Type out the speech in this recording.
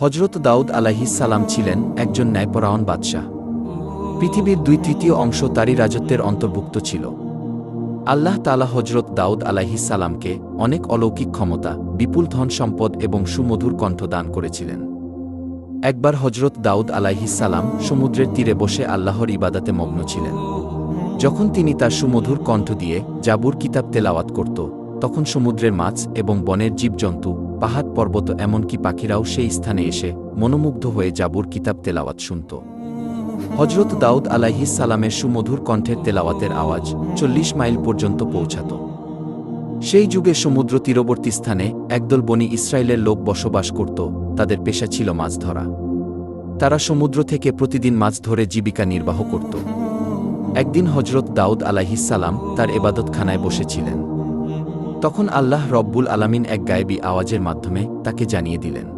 হজরত দাউদ সালাম ছিলেন একজন ন্যায়পরায়ণ বাদশাহ। পৃথিবীর দুই তৃতীয় অংশ তারই রাজত্বের অন্তর্ভুক্ত ছিল। আল্লাহ তালা হজরত দাউদ সালামকে অনেক অলৌকিক ক্ষমতা, বিপুল ধন সম্পদ এবং সুমধুর কণ্ঠ দান করেছিলেন। একবার হজরত দাউদ সালাম সমুদ্রের তীরে বসে আল্লাহর ইবাদাতে মগ্ন ছিলেন। যখন তিনি তার সুমধুর কণ্ঠ দিয়ে জাবুর কিতাব তেলাওয়াত করত, তখন সমুদ্রের মাছ এবং বনের জীবজন্তু পাহাড় পর্বত এমনকি পাখিরাও সেই স্থানে এসে মনোমুগ্ধ হয়ে জাবুর কিতাব তেলাওয়াত শুনত। হজরত দাউদ আলাইহিস সালামের সুমধুর কণ্ঠের তেলাওয়াতের আওয়াজ চল্লিশ মাইল পর্যন্ত পৌঁছাত। সেই যুগে সমুদ্র তীরবর্তী স্থানে একদল বনি ইসরায়েলের লোক বসবাস করত, তাদের পেশা ছিল মাছ ধরা। তারা সমুদ্র থেকে প্রতিদিন মাছ ধরে জীবিকা নির্বাহ করত। একদিন হজরত দাউদ সালাম তার এবাদতখানায় বসেছিলেন। তখন আল্লাহ রব্বুল আলামিন এক গায়েবী আওয়াজের মাধ্যমে তাকে জানিয়ে দিলেন।